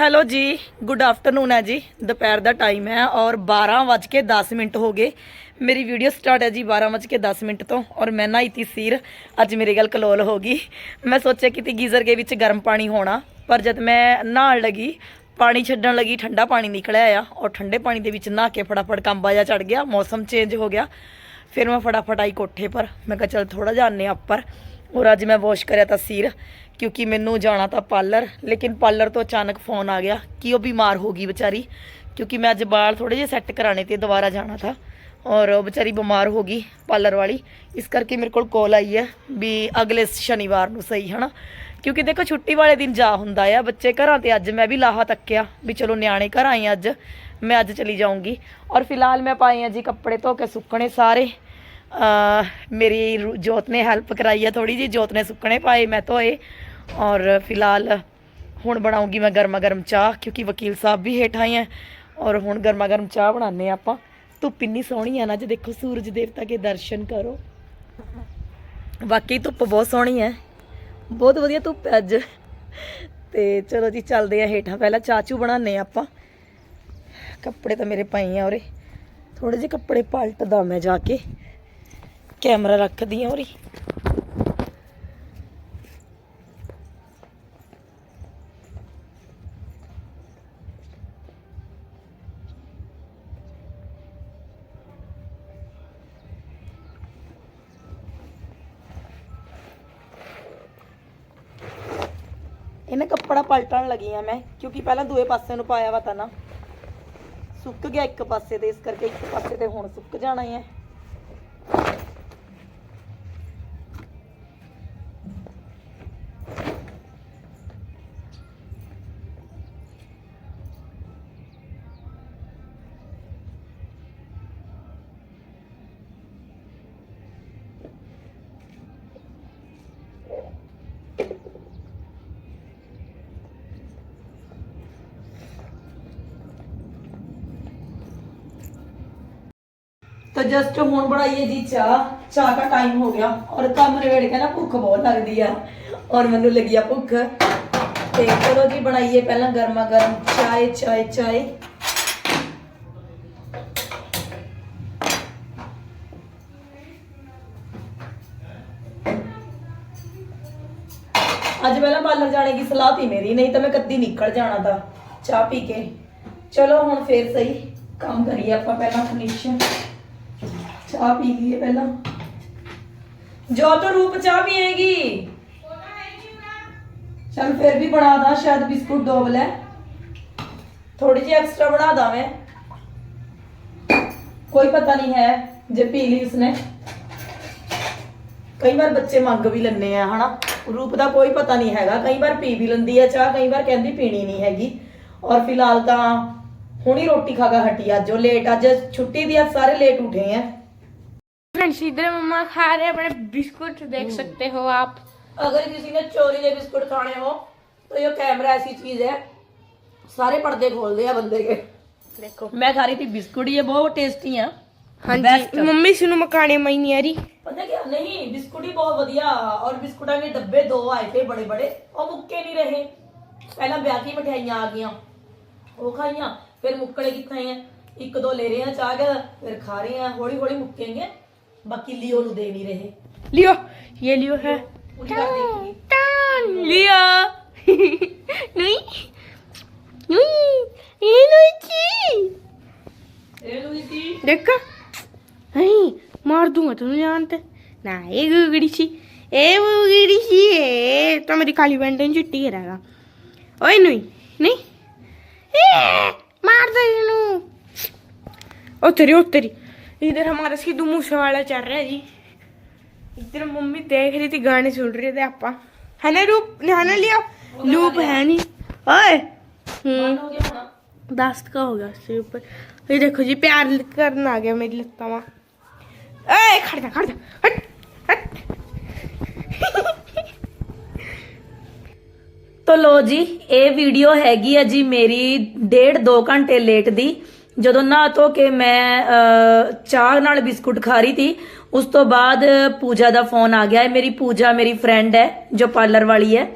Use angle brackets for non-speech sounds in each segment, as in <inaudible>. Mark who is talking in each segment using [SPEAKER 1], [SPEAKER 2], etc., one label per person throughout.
[SPEAKER 1] Hello ਜੀ good afternoon ਹੈ ਜੀ। ਦੁਪਹਿਰ ਦਾ ਟਾਈਮ ਹੈ ਔਰ 12:10 ਮਿੰਟ ਹੋ ਗਏ। ਮੇਰੀ ਵੀਡੀਓ ਸਟਾਰਟ ਹੈ ਜੀ 12:10 ਮਿੰਟ ਤੋਂ ਔਰ ਮੈਂ ਨਹਾਈ ਤੀ ਸੀਰ। ਅੱਜ ਮੇਰੀ ਗੱਲ ਕਲੋਲ ਹੋ ਗਈ। ਮੈਂ ਸੋਚਿਆ ਕਿ ਗੀਜ਼ਰ ਦੇ ਵਿੱਚ ਗਰਮ ਪਾਣੀ ਹੋਣਾ, ਪਰ ਜਦ ਮੈਂ ਨਹਾਉਣ ਲੱਗੀ, ਪਾਣੀ ਛੱਡਣ ਲੱਗੀ, ਠੰਡਾ ਪਾਣੀ ਨਿਕਲਿਆ ਆ ਔਰ ਠੰਡੇ ਪਾਣੀ ਦੇ ਵਿੱਚ ਨਹਾ ਕੇ ਫਟਾਫਟ ਕੰਬਾ ਜਾ ਚੜ ਗਿਆ, ਮੌਸਮ ਚੇਂਜ ਹੋ ਗਿਆ। ਫਿਰ ਮੈਂ ਫਟਾਫਟ ਆਈ ਕੋਠੇ ਪਰ। ਮੈਂ ਕਿਹਾ ਚਲ ਥੋੜਾ ਜਿਹਾ ਆਨੇ ਉੱਪਰ। ਔਰ ਅੱਜ ਮੈਂ ਵਾਸ਼ ਕਰਿਆ ਤਾਂ ਸਿਰ, ਕਿਉਂਕਿ ਮੈਨੂੰ ਜਾਣਾ ਤਾਂ ਪਾਰਲਰ ਲੇਕਿਨ ਪਾਰਲਰ ਤੋਂ ਅਚਾਨਕ ਫੋਨ ਆ ਗਿਆ ਕਿ ਉਹ ਬਿਮਾਰ ਹੋ ਗਈ ਵਿਚਾਰੀ, ਕਿਉਂਕਿ ਮੈਂ ਅੱਜ ਬਾਲ ਥੋੜੇ ਜਿਹੇ ਸੈੱਟ ਕਰਾਣੇ ਤੇ ਦੁਬਾਰਾ ਜਾਣਾ ਥਾ ਔਰ ਉਹ ਵਿਚਾਰੀ ਬਿਮਾਰ ਹੋ ਗਈ ਪਾਰਲਰ ਵਾਲੀ। ਇਸ ਕਰਕੇ ਮੇਰੇ ਕੋਲ ਕਾਲ ਆਈ ਹੈ ਵੀ ਅਗਲੇ ਸ਼ਨੀਵਾਰ ਨੂੰ ਸਹੀ, ਹਨਾ? ਕਿਉਂਕਿ ਦੇਖੋ ਛੁੱਟੀ ਵਾਲੇ ਦਿਨ ਜਾ ਹੁੰਦਾ ਆ, ਬੱਚੇ ਘਰਾਂ ਤੇ ਅੱਜ ਮੈਂ ਵੀ ਲਾਹਾ ਤੱਕਿਆ ਵੀ ਚਲੋ ਨਿਆਣੇ ਘਰ ਆਏ ਆ ਅੱਜ, ਮੈਂ ਅੱਜ ਚਲੀ ਜਾਊਂਗੀ। ਔਰ ਫਿਲਹਾਲ ਮੈਂ ਪਾਏ ਆ ਜੀ ਕੱਪੜੇ ਧੋ ਕੇ ਸੁੱਕਣੇ ਸਾਰੇ ਮੇਰੀ ਰੂ- ਜੋਤ ਨੇ ਹੈਲਪ ਕਰਾਈ ਹੈ ਥੋੜੀ ਜੀ ਜੋਤ ਨੇ ਸੁੱਕਣੇ ਪਾਏ ਮੈਂ ਧੋਏ ਔਰ ਫਿਲਹਾਲ ਹੁਣ ਬਣਾਉਂਗੀ ਮੈਂ ਗਰਮਾ ਗਰਮ ਚਾਹ ਕਿਉਂਕਿ ਵਕੀਲ ਸਾਹਿਬ ਵੀ ਹੇਠ ਆਏ ਹੈ ਔਰ ਹੁਣ ਗਰਮਾ ਗਰਮ ਚਾਹ ਬਣਾਉਂਦੇ ਹਾਂ ਆਪਾਂ। ਧੁੱਪ ਇੰਨੀ ਸੋਹਣੀ ਆ ਨਾ, ਅੱਜ ਦੇਖੋ ਸੂਰਜ ਦੇਵਤਾ ਕੇ ਦਰਸ਼ਨ ਕਰੋ। ਵਾਕਈ ਧੁੱਪ ਬਹੁਤ ਸੋਹਣੀ ਹੈ ਬਹੁਤ ਵਧੀਆ ਧੁੱਪ ਹੈ ਅੱਜ। ਤੇ ਚਲੋ ਜੀ, ਚੱਲਦੇ ਆ ਹੇਠਾਂ। ਪਹਿਲਾਂ ਚਾਚੂ ਬਣਾਉਂਦੇ ਆ ਆਪਾਂ। ਕੱਪੜੇ ਤਾਂ ਮੇਰੇ ਪਏ ਆ ਉਰੇ। ਥੋੜੇ ਜਿਹੇ ਕੱਪੜੇ ਪਲਟਦਾ ਮੈਂ ਜਾ ਕੇ। ਕੈਮਰਾ ਰੱਖਦੀ ਆ ਉਰੇ। ਇਹਨੇ ਕੱਪੜਾ ਪਲਟਣ ਲੱਗੀ ਆ ਮੈਂ, ਕਿਉਂਕਿ ਪਹਿਲਾਂ ਦੂਏ ਪਾਸੇ ਨੂੰ ਪਾਇਆ ਵਾ ਤਾਂ ਨਾ। ਸੁੱਕ ਗਿਆ ਇੱਕ ਪਾਸੇ ਤੇ, ਇਸ ਕਰਕੇ ਇੱਕ ਪਾਸੇ ਤੇ ਹੁਣ ਸੁੱਕ ਜਾਣਾ ਹੈ ਤਾਂ ਜਸਟ ਹੁਣ ਬਣਾਈਏ ਜੀ ਚਾਹ। ਚਾਹ ਦਾ ਟਾਈਮ ਹੋ ਗਿਆ। ਔਰ ਕੰਮ ਰੇੜ ਕੇ ਨਾ ਭੁੱਖ ਬਹੁਤ ਲੱਗਦੀ ਆ। ਔਰ ਮੈਨੂੰ ਲੱਗੀ ਆ ਭੁੱਖ। ਤੇ ਚਲੋ ਜੀ ਬਣਾਈਏ ਪਹਿਲਾਂ ਗਰਮਾ ਗਰਮ ਚਾਏ ਚਾਏ ਚਾਏ। ਅੱਜ ਪਹਿਲਾਂ ਪਾਰਲਰ ਜਾਣੇ ਦੀ ਸਲਾਹ ਸੀ ਮੇਰੀ, ਨਹੀਂ ਤਾਂ ਮੈਂ ਕੱਦੀ ਨਿਕਲ ਜਾਣਾ ਤਾਂ ਚਾਹ ਪੀ ਕੇ। ਚਲੋ ਹੁਣ ਫੇਰ ਸਹੀ ਕੰਮ ਕਰੀਏ ਆਪਾਂ ਪਹਿਲਾਂ ਫਿਨਿਸ਼ ਚਾਹ ਪੀ ਲਈਏ ਪਹਿਲਾਂ। ਜੋ ਰੂਪ ਚਾਹ ਪੀਏਗੀ। ਚਲ ਫਿਰ ਵੀ ਬਣਾ ਦਾਂ ਸ਼ਾਇਦ ਬਿਸਕੁਟ ਡੋਬਲ ਹੈ ਥੋੜੀ ਜਿਹੀ ਐਕਸਟਰਾ ਬਣਾ ਦਾਂ ਮੈਂ। ਕੋਈ ਪਤਾ ਨਹੀਂ ਹੈ ਜੇ ਪੀ ਲਈ ਉਸਨੇ। ਕਈ ਵਾਰ ਬੱਚੇ ਮੰਗ ਵੀ ਲੈਣੇ ਆ, ਹਨਾ। ਰੂਪ ਦਾ ਕੋਈ ਪਤਾ ਨਹੀਂ ਹੈਗਾ। ਕਈ ਵਾਰ ਪੀ ਵੀ ਲੈਂਦੀ ਆ ਚਾਹ, ਕਈ ਵਾਰ ਕਹਿੰਦੀ ਪੀਣੀ ਨਹੀਂ ਹੈਗੀ। ਔਰ ਫਿਲਹਾਲ ਤਾਂ ਹੁਣੀ ਰੋਟੀ ਖਾ ਕੇ ਹਟੀ ਅੱਜ। ਉਹ ਲੇਟ ਅੱਜ ਛੁੱਟੀ ਦੀ ਅੱਜ ਸਾਰੇ ਲੇਟ ਉਠੇ ਆ।
[SPEAKER 2] फ्रेंड्स इधर मम्मा खा रहे अपने बिस्कुट देख हम्म। सकते हो आप।
[SPEAKER 1] अगर किसी ने चोरी के बिस्कुट खाने हो तो ये कैमरा ऐसी चीज़ है सारे पर्दे खोल दिया बंदे के।
[SPEAKER 2] देखो।
[SPEAKER 1] मैं खा रही थी बिस्कुट ये बहुत टेस्टी है।
[SPEAKER 2] हाँ जी मम्मी सुनो मकाने खाने में नहीं आ रही।
[SPEAKER 1] पता क्या? नहीं बिस्कुट ही बहुत बढ़िया और बिस्कुटा के डब्बे दो आए थे बड़े बड़े और मुक्के नहीं रहे। पहला ब्याह की मिठाइया आ गई। वो खाइया फिर मुक्कड़े की खाइया एक दो ले रहे हैं चाह फिर खा रहे हैं। हौली हौली मुक्केंगे ਬਾਕੀ ਲਿਓ ਨੂੰ ਦੇ ਨਹੀਂ ਰਹੇ
[SPEAKER 2] लियो ये लियो है
[SPEAKER 1] ਪੂਰੀ ਕਰ ਦੇਖੀ
[SPEAKER 2] टान लियो नहीं नहीं ये नहीं ची
[SPEAKER 1] ਇਹ ਨੂੰ ਦਿੱਤੀ
[SPEAKER 2] देखा नहीं मार दूंगा तुम जानते ना ये गुगड़ी सी ए गुगड़ी सी ए तो मेरी काली बैंडन चिट्टी रहेगा ओए नहीं नहीं ए मार दे इनू ओ तेरी ओ तेरी इधर हमारा सिद्धू मूसे वाला चल रहा है जी इधर मम्मी देख रही थी गाने सुन रहे थे आपा है ना रूप है ना लिया लूप है नहीं ओए हम्म
[SPEAKER 1] ਹੋ ਗਿਆ ਹੁਣ
[SPEAKER 2] दस का हो गया उससे ऊपर ये देखो जी प्यार करना आ गया मेरी लगता वहाँ ए खड़ जा खड़ जा हट हट
[SPEAKER 1] ਤੋ ਲੋ ਜੀ ਇਹ ਵੀਡੀਓ ਹੈਗੀ ਆ ਜੀ ਮੇਰੀ ਡੇਢ 2 ਘੰਟੇ ਲੇਟ ਦੀ ਜਦੋਂ ਨਹਾ ਧੋ ਕੇ ਮੈਂ ਚਾਹ ਨਾਲ ਬਿਸਕੁਟ ਖਾ ਰਹੀ ਸੀ, ਉਸ ਤੋਂ ਬਾਅਦ ਪੂਜਾ ਦਾ ਫੋਨ ਆ ਗਿਆ ਹੈ। ਮੇਰੀ ਪੂਜਾ ਮੇਰੀ ਫਰੈਂਡ ਹੈ, ਜੋ ਪਾਰਲਰ ਵਾਲੀ ਹੈ।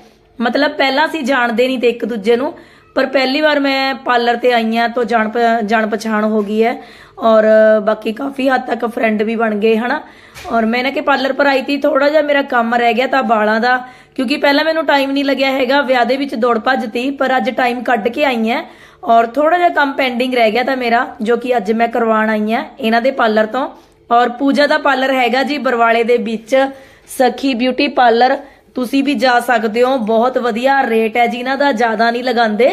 [SPEAKER 1] ਮਤਲਬ ਪਹਿਲਾਂ ਅਸੀਂ ਜਾਣਦੇ ਨਹੀਂ ਤੇ ਇੱਕ ਦੂਜੇ ਨੂੰ, ਪਰ ਪਹਿਲੀ ਵਾਰ ਮੈਂ ਪਾਰਲਰ ਤੇ ਆਈ ਹਾਂ ਤੋਂ ਜਾਣ ਪ- ਜਾਣ ਪਛਾਣ ਹੋ ਗਈ ਹੈ। ਔਰ ਬਾਕੀ ਕਾਫੀ ਹੱਦ ਤੱਕ ਫਰੈਂਡ ਵੀ ਬਣ ਗਏ, ਹਨਾ। ਔਰ ਮੈਂ ਨਾ ਕਿ ਪਾਰਲਰ ਪਰ ਆਈ ਤੀ ਥੋੜਾ ਜਿਹਾ ਮੇਰਾ ਕੰਮ ਰਹਿ ਗਿਆ ਤਾਂ ਵਾਲਾਂ ਦਾ, ਕਿਉਂਕਿ ਪਹਿਲਾਂ ਮੈਨੂੰ ਟਾਈਮ ਨਹੀਂ ਲੱਗਿਆ ਹੈਗਾ, ਵਿਆਹ ਦੇ ਵਿੱਚ ਦੌੜ ਭੱਜ ਤੀ, ਪਰ ਅੱਜ ਟਾਈਮ ਕੱਢ ਕੇ ਆਈ ਹਾਂ। ਔਰ ਥੋੜਾ ਜਿਹਾ ਕੰਮ ਪੈਂਡਿੰਗ ਰਹਿ ਗਿਆ ਤਾਂ ਮੇਰਾ, ਜੋ ਕਿ ਅੱਜ ਮੈਂ ਕਰਵਾਉਣ ਆਈ ਹਾਂ, ਇਹਨਾਂ ਦੇ ਪਾਰਲਰ ਤੋਂ। ਔਰ ਪੂਜਾ ਦਾ ਪਾਰਲਰ ਹੈਗਾ ਜੀ ਬਰਵਾਲੇ ਦੇ ਵਿੱਚ, ਸਖੀ ਬਿਊਟੀ ਪਾਰਲਰ ਤੁਸੀਂ ਵੀ ਜਾ ਸਕਦੇ ਹੋ, ਬਹੁਤ ਵਧੀਆ ਰੇਟ ਹੈ ਜੀ, ਇਹਨਾਂ ਦਾ ਜ਼ਿਆਦਾ ਨਹੀਂ ਲਗਾਉਂਦੇ।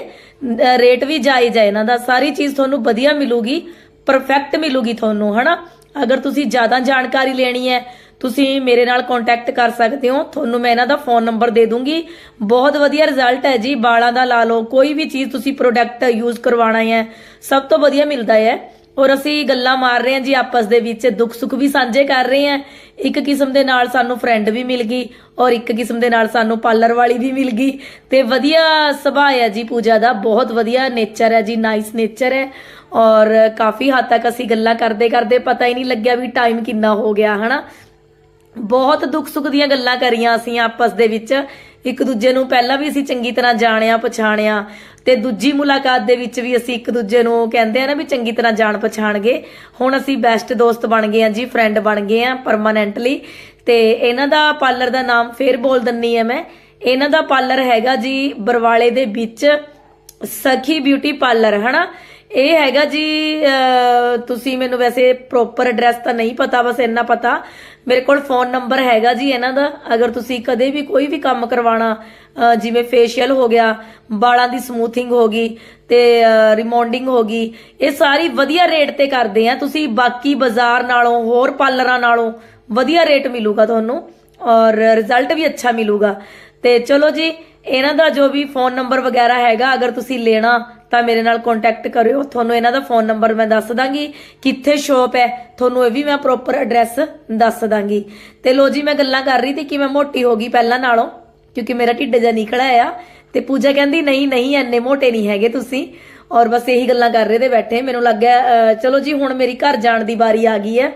[SPEAKER 1] ਰੇਟ ਵੀ ਜਾਇਜ਼ ਹੈ ਇਹਨਾਂ ਦਾ, ਸਾਰੀ ਚੀਜ਼ ਤੁਹਾਨੂੰ ਵਧੀਆ ਮਿਲੂਗੀ ਪਰਫੈਕਟ ਮਿਲੂਗੀ ਤੁਹਾਨੂੰ, ਹਨਾ? ਅਗਰ ਤੁਸੀਂ ਜ਼ਿਆਦਾ ਜਾਣਕਾਰੀ ਲੈਣੀ ਹੈ ਤੁਸੀਂ ਮੇਰੇ ਨਾਲ ਕੰਟੈਕਟ ਕਰ ਸਕਦੇ ਹੋ। ਤੁਹਾਨੂੰ ਮੈਂ ਇਹਨਾਂ ਦਾ ਫੋਨ ਨੰਬਰ ਦੇ ਦੂੰਗੀ। ਬਹੁਤ ਵਧੀਆ ਰਿਜ਼ਲਟ ਹੈ ਜੀ। ਵਾਲਾਂ ਦਾ ਲਾ ਲਓ। ਕੋਈ ਵੀ ਚੀਜ਼ ਤੁਸੀਂ ਪ੍ਰੋਡਕਟ ਯੂਜ਼ ਕਰਵਾਉਣਾ ਹੈ, ਸਭ ਤੋਂ ਵਧੀਆ ਮਿਲਦਾ ਹੈ। ਔਰ ਅਸੀਂ ਗੱਲਾਂ ਮਾਰ ਰਹੇ ਹਾਂ ਜੀ ਆਪਸ ਦੇ ਵਿੱਚ। ਦੁੱਖ ਸੁੱਖ ਵੀ ਸਾਂਝੇ ਕਰ ਰਹੇ ਹਾਂ। ਇੱਕ ਕਿਸਮ ਦੇ ਨਾਲ ਸਾਨੂੰ ਫਰੈਂਡ ਵੀ ਮਿਲ ਗਈ ਔਰ ਇੱਕ ਕਿਸਮ ਦੇ ਨਾਲ ਸਾਨੂੰ ਪਾਰਲਰ ਵਾਲੀ ਵੀ ਮਿਲ ਗਈ। ਤੇ ਵਧੀਆ ਸੁਭਾਅ ਹੈ ਜੀ ਪੂਜਾ ਦਾ। ਬਹੁਤ ਵਧੀਆ ਨੇਚਰ ਹੈ ਜੀ। ਨਾਈਸ ਨੇਚਰ ਹੈ। ਔਰ ਕਾਫੀ ਹੱਦ ਤੱਕ ਅਸੀਂ ਗੱਲਾਂ ਕਰਦੇ ਕਰਦੇ ਪਤਾ ਹੀ ਨਹੀਂ ਲੱਗਿਆ ਵੀ ਟਾਈਮ ਕਿੰਨਾ ਹੋ ਗਿਆ, ਹਨਾ? ਬਹੁਤ ਦੁੱਖ ਸੁੱਖ ਦੀਆਂ ਗੱਲਾਂ ਕਰੀਆਂ ਅਸੀਂ ਆਪਸ ਦੇ ਵਿੱਚ। ਇੱਕ ਦੂਜੇ ਨੂੰ ਪਹਿਲਾਂ ਵੀ ਅਸੀਂ ਚੰਗੀ ਤਰ੍ਹਾਂ ਜਾਣਿਆ, ਪਛਾਣਿਆ ਤੇ ਦੂਜੀ ਮੁਲਾਕਾਤ ਦੇ ਵਿੱਚ ਵੀ ਅਸੀਂ ਇੱਕ ਦੂਜੇ ਨੂੰ ਕਹਿੰਦੇ ਆ ਨਾ ਵੀ ਚੰਗੀ ਤਰ੍ਹਾਂ ਜਾਣ ਪਛਾਣ ਗਏ ਹੁਣ ਅਸੀਂ ਬੈਸਟ ਦੋਸਤ ਬਣ ਗਏ ਆ ਜੀ ਫਰੈਂਡ ਬਣ ਗਏ ਆ ਪਰਮਾਨੈਂਟਲੀ ਤੇ ਇਹਨਾਂ ਦਾ ਪਾਰਲਰ ਦਾ ਨਾਮ ਫੇਰ ਬੋਲ ਦਿੰਨੀ ਆ ਮੈਂ। ਇਹਨਾਂ ਦਾ ਪਾਰਲਰ ਹੈਗਾ ਜੀ ਬਰਵਾਲੇ ਦੇ ਵਿੱਚ ਸਖੀ ਬਿਊਟੀ ਪਾਰਲਰ ਹਨਾ? ਇਹ ਹੈਗਾ ਜੀ ਤੁਸੀਂ ਮੈਨੂੰ ਵੈਸੇ ਪ੍ਰੋਪਰ ਐਡਰੈਸ ਤਾਂ ਨਹੀਂ ਪਤਾ, ਬਸ ਇੰਨਾ ਪਤਾ। ਮੇਰੇ ਕੋਲ ਫੋਨ ਨੰਬਰ ਹੈਗਾ ਜੀ ਇਹਨਾਂ ਦਾ। ਅਗਰ ਤੁਸੀਂ ਕਦੇ ਵੀ ਕੋਈ ਵੀ ਕੰਮ ਕਰਵਾਉਣਾ ਜਿਵੇਂ ਫੇਸ਼ੀਅਲ ਹੋ ਗਿਆ, ਵਾਲਾਂ ਦੀ ਸਮੂਥਿੰਗ ਹੋ ਗਈ ਤੇ ਰਿਮੌਂਡਿੰਗ ਹੋ ਗਈ, ਇਹ ਸਾਰੀ ਵਧੀਆ ਰੇਟ ਤੇ ਕਰਦੇ ਆ। ਤੁਸੀਂ ਬਾਕੀ ਬਾਜ਼ਾਰ ਨਾਲੋਂ, ਹੋਰ ਪਾਰਲਰਾਂ ਨਾਲੋਂ ਵਧੀਆ ਰੇਟ ਮਿਲੂਗਾ ਤੁਹਾਨੂੰ ਔਰ ਰਿਜ਼ਲਟ ਵੀ ਅੱਛਾ ਮਿਲੂਗਾ। ਤੇ ਚਲੋ ਜੀ, ਇਹਨਾਂ ਦਾ ਜੋ ਵੀ ਫੋਨ ਨੰਬਰ ਵਗੈਰਾ ਹੈਗਾ, ਅਗਰ ਤੁਸੀਂ ਲੈਣਾ ਤਾਂ ਮੇਰੇ ਨਾਲ ਕੰਟੈਕਟ ਕਰਿਓ। ਤੁਹਾਨੂੰ ਇਹਨਾਂ ਦਾ ਫੋਨ ਨੰਬਰ ਮੈਂ ਦੱਸ ਦਾਂਗੀ। ਕਿੱਥੇ ਸ਼ੋਪ ਹੈ, ਤੁਹਾਨੂੰ ਇਹ ਵੀ ਮੈਂ ਪ੍ਰੋਪਰ ਐਡਰੈਸ ਦੱਸ ਦਾਂਗੀ। ਤੇ ਲੋ ਜੀ, ਮੈਂ ਗੱਲਾਂ ਕਰ ਰਹੀ ਸੀ ਕਿ ਮੈਂ ਮੋਟੀ ਹੋ ਗਈ ਪਹਿਲਾਂ ਨਾਲੋਂ, ਕਿਉਂਕਿ ਮੇਰਾ ਢਿੱਡ ਜਿਹਾ ਨਿਕਲ ਆਇਆ ਤੇ ਪੂਜਾ ਕਹਿੰਦੀ, ਨਹੀਂ ਨਹੀਂ ਐਨੇ ਮੋਟੇ ਨਹੀਂ ਹੈਗੇ ਤੁਸੀਂ। ਔਰ ਬਸ ਇਹੀ ਗੱਲਾਂ ਕਰ ਰਹੇ ਤੇ ਬੈਠੇ। ਮੈਨੂੰ ਲੱਗਿਆ ਚਲੋ ਜੀ, ਹੁਣ ਮੇਰੀ ਘਰ ਜਾਣ ਦੀ ਵਾਰੀ ਆ ਗਈ ਹੈ।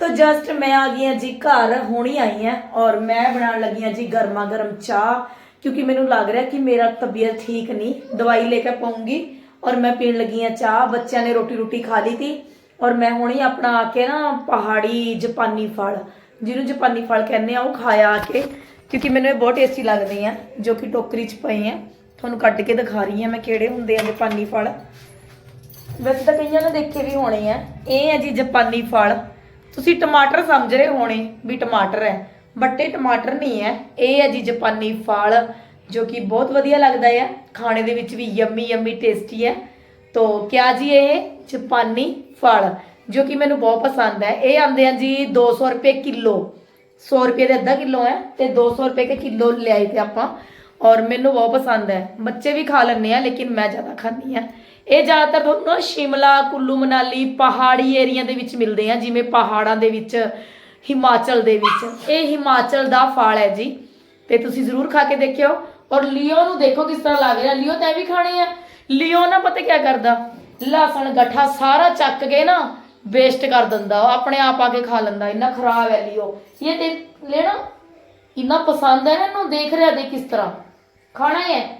[SPEAKER 1] ਤਾਂ ਜਸਟ ਮੈਂ ਆ ਗਈ ਹਾਂ ਜੀ ਘਰ, ਹੁਣੀ ਆਈ ਹਾਂ ਔਰ ਮੈਂ ਬਣਾਉਣ ਲੱਗੀ ਹਾਂ ਜੀ ਗਰਮਾ ਗਰਮ ਚਾਹ। ਕਿਉਂਕਿ ਮੈਨੂੰ ਲੱਗ ਰਿਹਾ ਕਿ ਮੇਰਾ ਤਬੀਅਤ ਠੀਕ ਨਹੀਂ, ਦਵਾਈ ਲੈ ਕੇ ਪਾਉਂਗੀ ਔਰ ਮੈਂ ਪੀਣ ਲੱਗੀ ਹਾਂ ਚਾਹ, ਬੱਚਿਆਂ ਨੇ ਰੋਟੀ ਰੋਟੀ ਖਾ ਲਈ ਤੀ ਔਰ ਮੈਂ ਹੁਣੀ ਆਪਣਾ ਆ ਕੇ ਨਾ ਪਹਾੜੀ ਜਾਪਾਨੀ ਫਲ, ਜਿਹਨੂੰ ਜਾਪਾਨੀ ਫਲ ਕਹਿੰਦੇ ਆ, ਉਹ ਖਾਇਆ ਆ ਕੇ, ਕਿਉਂਕਿ ਮੈਨੂੰ ਇਹ ਬਹੁਤ ਟੇਸਟੀ ਲੱਗਦੇ ਆ, ਜੋ ਕਿ ਟੋਕਰੀ 'ਚ ਪਏ ਆ। ਤੁਹਾਨੂੰ ਕੱਢ ਕੇ ਦਿਖਾ ਰਹੀ ਹਾਂ ਮੈਂ ਕਿਹੜੇ ਹੁੰਦੇ ਆ ਜਾਪਾਨੀ ਫਲ। ਵੈਸੇ ਤਾਂ ਕਈਆਂ ਨੇ ਦੇਖੇ ਵੀ ਹੋਣੇ ਆ। ਇਹ ਹੈ ਜੀ ਜਾਪਾਨੀ ਫਲ। ਤੁਸੀਂ ਟਮਾਟਰ ਸਮਝ ਰਹੇ ਹੋਣੇ ਵੀ ਟਮਾਟਰ ਹੈ। ਬਟ ਟਮਾਟਰ ਨਹੀਂ ਹੈ ਇਹ ਹੈ ਜੀ ਜਾਪਾਨੀ ਫਲ, ਜੋ ਕਿ ਬਹੁਤ ਵਧੀਆ ਲੱਗਦਾ ਹੈ ਖਾਣੇ ਦੇ ਵਿੱਚ ਵੀ ਯੰਮੀ ਯੰਮੀ ਟੇਸਟੀ ਹੈ ਤੋ ਕਿਆ ਜੀ ਇਹ ਜਾਪਾਨੀ ਫਲ, ਜੋ ਕਿ ਮੈਨੂੰ ਬਹੁਤ ਪਸੰਦ ਹੈ ਇਹ ਆਉਂਦੇ ਆ ਜੀ 200 ਰੁਪਏ ਕਿਲੋ। 100 ਰੁਪਏ ਦੇ ਅੱਧਾ ਕਿਲੋ ਹੈ ਤੇ 200 ਰੁਪਏ ਕੇ ਕਿਲੋ ਲਿਆਏ ਤੇ ਆਪਾਂ। ਔਰ ਮੈਨੂੰ ਬਹੁਤ ਪਸੰਦ ਹੈ ਬੱਚੇ ਵੀ ਖਾ ਲੈਂਦੇ ਆ, ਲੇਕਿਨ ਮੈਂ ਜ਼ਿਆਦਾ ਖਾਂਦੀ ਆ। ਇਹ ਜ਼ਿਆਦਾਤਰ ਤੁਹਾਨੂੰ ਨਾ ਸ਼ਿਮਲਾ, ਕੁੱਲੂ, ਮਨਾਲੀ, ਪਹਾੜੀ ਏਰੀਆ ਦੇ ਵਿੱਚ ਮਿਲਦੇ ਆ, ਜਿਵੇਂ ਪਹਾੜਾਂ ਦੇ ਵਿੱਚ ਹਿਮਾਚਲ ਦੇ ਵਿੱਚ। ਇਹ ਹਿਮਾਚਲ ਦਾ ਫਲ ਹੈ ਜੀ। ਤੇ ਤੁਸੀਂ ਜ਼ਰੂਰ ਖਾ ਕੇ ਦੇਖਿਓ। ਔਰ ਲਿਓ ਨੂੰ ਦੇਖੋ ਕਿਸ ਤਰ੍ਹਾਂ ਲੱਗ ਰਿਹਾ। ਲਿਓ ਤਾਂ ਵੀ ਖਾਣੇ ਆ। ਲਿਓ ਨਾ ਪਤਾ ਕੀ ਕਰਦਾ। ਲਸਣ, ਗੱਠਾ ਸਾਰਾ ਚੱਕ ਕੇ ਨਾ ਵੇਸਟ ਕਰ ਦਿੰਦਾ। ਆਪਣੇ ਆਪ ਆ ਕੇ ਖਾ ਲੈਂਦਾ। ਇੰਨਾ ਖਰਾਬ ਹੈ ਲਿਓ। ਇਹ ਤੇ ਲੈਣਾ ਇੰਨਾ ਪਸੰਦ ਹੈ ਨਾ ਇਹਨੂੰ। ਦੇਖ ਰਿਹਾ ਦੇ ਕਿਸ ਤਰ੍ਹਾਂ। ਖਾਣਾ ਹੀ ਹੈ।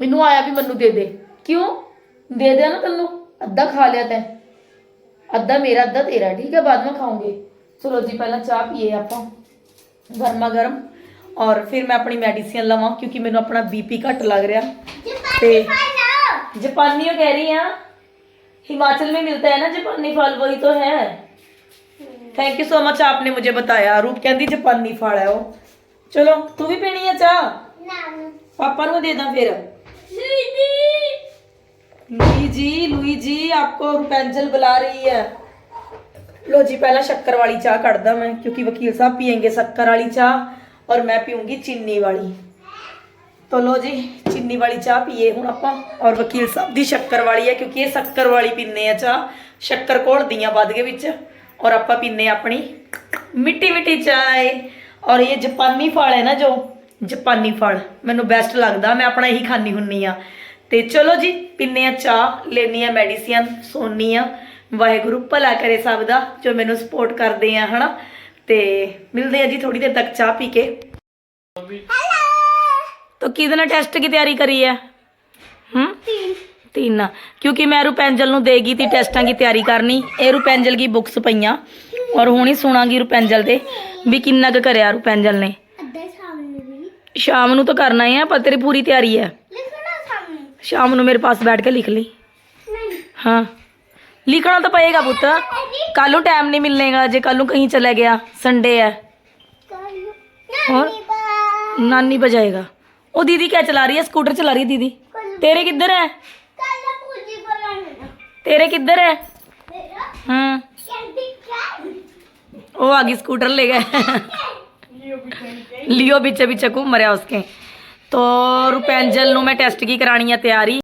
[SPEAKER 1] ਮੈਨੂੰ ਆਇਆ ਵੀ ਮੈਨੂੰ ਦੇ ਦੇ। ਕਿਉਂ? ਦੇ ਦਿਆ ਨਾ ਤੈਨੂੰ। ਅੱਧਾ ਖਾ ਲਿਆ ਤੈਂ। ਅੱਧਾ ਮੇਰਾ, ਅੱਧਾ ਤੇਰਾ। ਠੀਕ ਹੈ, ਬਾਅਦ ਵਿੱਚ ਖਾਉਂਗੇ ਚਲੋ ਜੀ ਪਹਿਲਾਂ ਚਾਹ ਪੀਏ ਆਪਾਂ ਗਰਮਾ ਗਰਮ ਔਰ ਫਿਰ ਮੈਂ ਆਪਣੀ ਮੈਡੀਸਿਨ ਲਵਾਂ ਕਿਉਂਕਿ ਮੈਨੂੰ ਆਪਣਾ ਬੀਪੀ ਘੱਟ ਲੱਗ ਰਿਹਾ ਤੇ जापानी कह रही हैं हिमाचल में मिलता है ना जापानी फल वही तो है थैंक यू सो मच आपने मुझे बताया रूप कहती जापानी फल है वो चलो तू भी पीनी है चाह पापा ਨੂੰ ਦੇ ਦਾਂ ਫਿਰ लुई जी लुई जी आपको रुपेंजल बुला रही है ਲੋ ਜੀ, ਪਹਿਲਾਂ ਸ਼ੱਕਰ ਵਾਲੀ ਚਾਹ ਕੱਢਦਾ ਮੈਂ, ਕਿਉਂਕਿ ਵਕੀਲ ਸਾਹਿਬ ਪੀਂਗੇ ਸ਼ੱਕਰ ਵਾਲੀ ਚਾਹ ਔਰ ਮੈਂ ਪੀਉਂਗੀ ਚੀਨੀ ਵਾਲੀ। ਤੋ ਲੋ ਜੀ, ਚੀਨੀ ਵਾਲੀ ਚਾਹ ਪੀਏ ਹੁਣ ਆਪਾਂ, ਔਰ ਵਕੀਲ ਸਾਹਿਬ ਦੀ ਸ਼ੱਕਰ ਵਾਲੀ ਹੈ, ਕਿਉਂਕਿ ਇਹ ਸ਼ੱਕਰ ਵਾਲੀ ਪੀਨੇ ਆ ਚਾਹ। ਸ਼ੱਕਰ ਘੋੜਦੀਆਂ ਵੱਧ ਗਏ ਵਿੱਚ, ਔਰ ਆਪਾਂ ਪੀਨੇ ਆਪਣੀ ਮਿੱਟੀ ਮਿੱਟੀ ਚਾਹ ਔਰ ਇਹ ਜਪਾਨੀ ਫਲ ਹੈ ਨਾ ਜੋ, ਜਪਾਨੀ ਫਲ, ਮੈਨੂੰ ਬੈਸਟ ਲੱਗਦਾ, ਮੈਂ ਆਪਣਾ ਇਹੀ ਖਾਣੀ ਹੁੰਨੀ ਆ। ਤੇ ਚਲੋ ਜੀ, ਪੀਨੇ ਆ ਚਾਹ ਲੈਣੀ ਆ ਮੈਡੀਸਿਨ ਸੋਨੀ ਆ। ਵਾਹਿਗੁਰੂ ਭਲਾ ਕਰੇ ਸਭ ਦਾ ਜੋ ਮੈਨੂੰ ਸਪੋਰਟ ਕਰਦੇ ਆ ਹਨਾ? ਤੇ ਮਿਲਦੇ ਆ ਜੀ ਥੋੜੀ ਦੇਰ ਤੱਕ ਚਾਹ ਪੀ ਕੇ। ਤੋ ਕਿਹਦੇ ਟੈਸਟ ਦੀ ਤਿਆਰੀ ਕਰੀ ਹੈ ਹੂੰ? ਤੀਨਾ। ਕਿਉਂਕਿ ਮੈਂ ਰੁਪੈਂਜਲ ਨੂੰ ਦੇਗੀ ਤੀ ਟੈਸਟਾਂ ਦੀ ਤਿਆਰੀ ਕਰਨੀ। ਇਹ ਰੁਪੈਂਜਲ ਦੀ ਬੁੱਕਸ ਪਈਆਂ। ਔਰ ਹੁਣੀ ਸੁਣਾਗੀ ਰੁਪੈਂਜਲ ਦੇ ਵੀ ਕਿੰਨਾ ਕੁ ਕਰਿਆ ਰੁਪੈਂਜਲ ਨੇ। ਸ਼ਾਮ ਨੂੰ ਤਾਂ ਕਰਨਾ ਹੈ ਪਰ ਤੇਰੀ ਪੂਰੀ ਤਿਆਰੀ ਹੈ ਸ਼ਾਮ ਨੂੰ। ਮੇਰੇ ਪਾਸ ਬੈਠ ਕੇ ਲਿਖ ਲਈ।
[SPEAKER 2] ਹਾਂ।
[SPEAKER 1] हाँ लिखना तो पड़ेगा पुत्र कल टाइम नहीं मिलेगा जे कल कहीं चला गया संडे है और नानी बजाएगा ओ दीदी क्या चला रही है स्कूटर चला रही है दीदी तेरे किधर है
[SPEAKER 2] ਕੱਲ ਪੂਜੀ ਬੋਲਣਾ
[SPEAKER 1] तेरे किधर है
[SPEAKER 2] ਮੇਰਾ
[SPEAKER 1] हम्म
[SPEAKER 2] ਕੈਂਡੀ ਕੈਂਡੀ
[SPEAKER 1] वो आगे स्कूटर ले गए लियो पीछे पीछे घूम रहा उसके तो रुपेंजल ਨੂੰ ਮੈਂ ਟੈਸਟ ਕੀ ਕਰਾਣੀ ਆ ਤਿਆਰੀ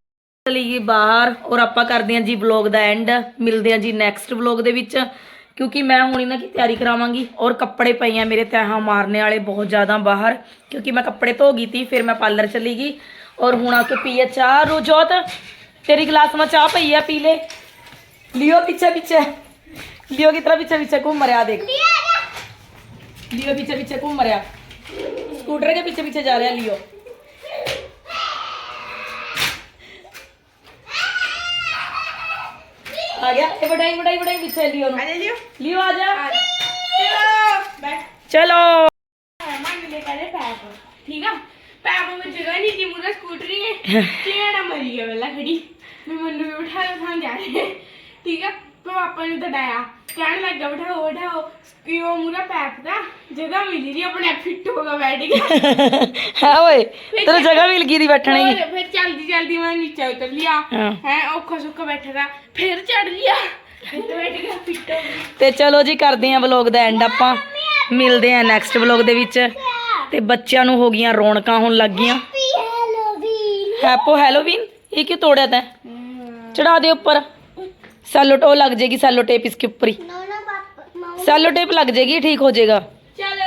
[SPEAKER 1] ਚਲੀ ਗਈ ਬਾਹਰ ਔਰ ਆਪਾਂ ਕਰਦੇ ਹਾਂ ਜੀ ਵਲੌਗ ਦਾ ਐਂਡ ਮਿਲਦੇ ਹਾਂ ਜੀ ਨੈਕਸਟ ਵਲੌਗ ਦੇ ਵਿੱਚ ਕਿਉਂਕਿ ਮੈਂ ਹੁਣ ਇਹਨਾਂ ਦੀ ਤਿਆਰੀ ਕਰਾਵਾਂਗੀ ਔਰ ਕੱਪੜੇ ਪਏ ਆ ਮੇਰੇ ਤਹਾਂ ਮਾਰਨੇ ਵਾਲੇ ਬਹੁਤ ਜ਼ਿਆਦਾ ਬਾਹਰ ਕਿਉਂਕਿ ਮੈਂ ਕੱਪੜੇ ਧੋ ਗਈ ਤੀ ਫਿਰ ਮੈਂ ਪਾਰਲਰ ਚਲੀ ਗਈ ਔਰ ਹੁਣ ਆ ਕੇ ਪੀਏ ਚਾਹ ਰੋਜੋਤ ਤੇਰੀ ਗਲਾਸ में ਚਾਹ ਪਈ ਆ ਪੀ ਲੈ ਲਿਓ ਪਿੱਛੇ ਪਿੱਛੇ ਲਿਓ की तरह पीछे पीछे घूम रहा देख लियो पीछे पीछे घूम रहा स्कूटर के पीछे पीछे जा रहा लियो
[SPEAKER 2] ਆ
[SPEAKER 1] ਗਿਆ।
[SPEAKER 2] ਮੰਨ ਲੈ ਕਰੇ ਠੀਕ ਆ? ਪੈਪ ਵਿੱਚ ਜਗ੍ਹਾ ਨਹੀਂ ਗਿਆ ਖੜੀ। ਮੈਂ ਮੰਨੂ ਵੀ ਉਠਾ ਕੇ ਜਾ ਰਹੇ। ਠੀਕ ਆ? ਪਰ ਪਾਪਾ ਨੇ ਡਾਇਆ। ਕਹਿਣ ਲੱਗਾ ਬਿਠਾਓ ਬਿਠਾਓ। ਕਿਉਂ ਮੂਰਾ ਪੈਪ ਦਾ ਜਗ੍ਹਾ ਮਿਲੀ ਨਹੀਂ ਆਪਣੇ <laughs>
[SPEAKER 1] ਜਗ੍ਹਾ ਮਿਲ
[SPEAKER 2] ਗਈ ਬੈਠਣ। ਜਲਦੀ ਮੈਂ ਨੀਚੇ ਉਤਰ ਲਿਆ।
[SPEAKER 1] हाँ।
[SPEAKER 2] ਹੈ ਔਖਾ ਸੁੱਖਾ ਬੈਠੇਗਾ ਫਿਰ ਚੜ ਲਿਆ। ਫਿਰ ਬੈਠ ਗਿਆ ਫਿੱਟ ਹੋ ਗਿਆ
[SPEAKER 1] ਤੇ ਚਲੋ ਜੀ ਕਰਦੇ ਆਂ ਵਲੌਗ ਦਾ ਐਂਡ ਆਪਾਂ। ਮਿਲਦੇ ਆਂ ਨੈਕਸਟ ਵਲੌਗ ਦੇ ਵਿੱਚ। ਤੇ ਬੱਚਿਆਂ ਨੂੰ ਹੋ ਗਈਆਂ ਰੌਣਕਾਂ ਹੋਣ ਲੱਗ ਗਈਆਂ
[SPEAKER 2] ਹੈਲੋਵੀਨ
[SPEAKER 1] ਹੈਪੋ ਹੈਲੋਵੀਨ ਇਹ ਕਿਉਂ ਤੋੜਿਆ ਤੈਂ? ਚੜਾ ਦੇ ਉੱਪਰ। ਸੈਲੋ ਟੋ ਲੱਗ ਜਾਏਗੀ ਸੈਲੋ ਟੇਪ ਇਸਕੇ ਉੱਪਰ ਹੀ। ਸੈਲੋ ਟੇਪ ਲੱਗ ਜਾਏਗੀ ਠੀਕ ਹੋ ਜਾਏਗਾ
[SPEAKER 2] ਚਲ।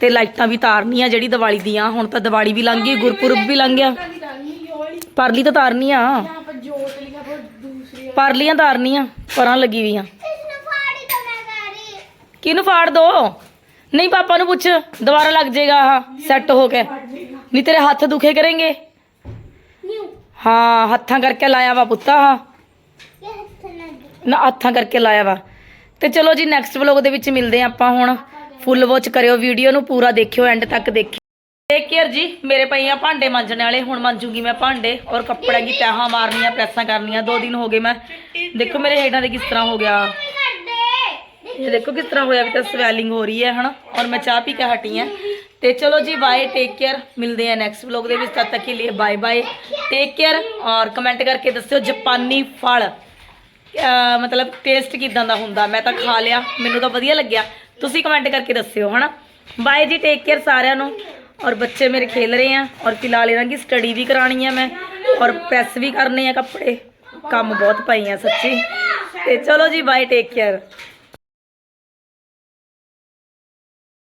[SPEAKER 1] ਤੇ ਲਾਈਟਾਂ ਵੀ ਤਾਰਨੀਆਂ ਜਿਹੜੀ ਦੀਵਾਲੀ ਦੀਆਂ। ਹੁਣ ਤਾਂ ਦੀਵਾਲੀ ਵੀ ਲੰਘ ਗਈ ਗੁਰਪੁਰਬ ਵੀ ਲੰਘ ਗਿਆ। ਪਰਲੀ ਤਾਂ ਤਾਰਨੀਆਂ
[SPEAKER 2] यहाँ पर जोत लिखा पर दूसरी
[SPEAKER 1] ਪਰਲੀਆਂ ਤਾਰਨੀਆਂ ਪਰਾਂ ਲੱਗੀ ਵੀਆਂ
[SPEAKER 2] इसने फाड़ी तो मैं कह रही
[SPEAKER 1] ਕਿਹਨੂੰ ਫਾੜ ਦੋ ਨਹੀਂ ਪਾਪਾ ਨੂੰ ਪੁੱਛ ਦੁਬਾਰਾ ਲੱਗ ਜਾਏਗਾ ਆਹ ਸੈੱਟ ਹੋ ਕੇ ਨਹੀਂ ਤੇਰੇ ਹੱਥ ਦੁਖੇ ਕਰਨਗੇ
[SPEAKER 2] न्यू
[SPEAKER 1] ਹਾਂ ਹੱਥਾਂ ਕਰਕੇ ਲਾਇਆ ਵਾ ਪੁੱਤਾ ਆਹ
[SPEAKER 2] ये हथना
[SPEAKER 1] ਨਾ ਹੱਥਾਂ ਕਰਕੇ ਲਾਇਆ ਵਾ ਤੇ ਚਲੋ ਜੀ ਨੈਕਸਟ ਵਲੌਗ ਦੇ ਵਿੱਚ ਮਿਲਦੇ ਹਾਂ ਆਪਾਂ ਹੁਣ ਫੁੱਲ ਵਾਚ ਕਰਿਓ ਵੀਡੀਓ ਨੂੰ ਪੂਰਾ ਦੇਖਿਓ ਐਂਡ ਤੱਕ ਦੇਖਿਓ ਟੇਕ ਕੇਅਰ ਜੀ, ਮੇਰੇ ਪਈ ਆ ਭਾਂਡੇ ਮਾਂਜਣ ਵਾਲੇ, ਹੁਣ ਮਾਂਜੂਗੀ ਮੈਂ ਭਾਂਡੇ ਔਰ ਕੱਪੜਿਆਂ ਦੀ ਤਹਾਂ ਮਾਰਨੀਆਂ, ਪ੍ਰੈਸਾਂ ਕਰਨੀਆਂ, ਦੋ ਦਿਨ ਹੋ ਗਏ ਮੈਂ। ਦੇਖੋ ਮੇਰੇ ਹੇਠਾਂ ਦੇ ਕਿਸ ਤਰ੍ਹਾਂ ਹੋ ਗਿਆ। ਇਹ ਦੇਖੋ ਕਿਸ ਤਰ੍ਹਾਂ ਹੋਇਆ ਵੀ ਤਾਂ ਸਵੈਲਿੰਗ ਹੋ ਰਹੀ ਹੈ, ਹਨਾ? ਔਰ ਮੈਂ ਚਾਹ ਪੀ ਕੇ ਹਟੀ ਹਾਂ। ਤੇ ਚਲੋ ਜੀ ਬਾਏ ਟੇਕ ਕੇਅਰ ਮਿਲਦੇ ਆ ਨੈਕਸਟ ਵਲੌਗ ਦੇ ਵਿੱਚ, ਤਦ ਤੱਕ ਲਈ ਬਾਏ ਬਾਏ ਟੇਕ ਕੇਅਰ ਔਰ ਕਮੈਂਟ ਕਰਕੇ ਦੱਸਿਓ ਜਾਪਾਨੀ ਫਲ। ਮਤਲਬ ਟੇਸਟ ਕਿਦਾਂ ਦਾ ਹੁੰਦਾ? ਮੈਂ ਤਾਂ ਖਾ ਲਿਆ, ਮੈਨੂੰ ਤਾਂ ਵਧੀਆ ਲੱਗਿਆ। ਤੁਸੀਂ ਕਮੈਂਟ ਕਰਕੇ ਦੱਸਿਓ, ਹਨਾ? ਬਾਏ ਜੀ ਟੇਕ ਕੇਅਰ ਸਾਰਿਆਂ ਨੂੰ। ਔਰ ਬੱਚੇ ਮੇਰੇ ਖੇਲ ਰਹੇ ਆ ਔਰ ਫਿਲਹਾਲ ਇਹਨਾਂ ਦੀ ਸਟੱਡੀ ਵੀ ਕਰਾਣੀ ਆ ਮੈਂ ਔਰ ਪ੍ਰੈਸ ਵੀ ਕਰਨੇ ਆ ਕੱਪੜੇ। ਕੰਮ ਬਹੁਤ ਪਏ ਆ ਸੱਚੀ। ਤੇ ਚਲੋ ਜੀ ਬਾਏ ਟੇਕ ਕੇਅਰ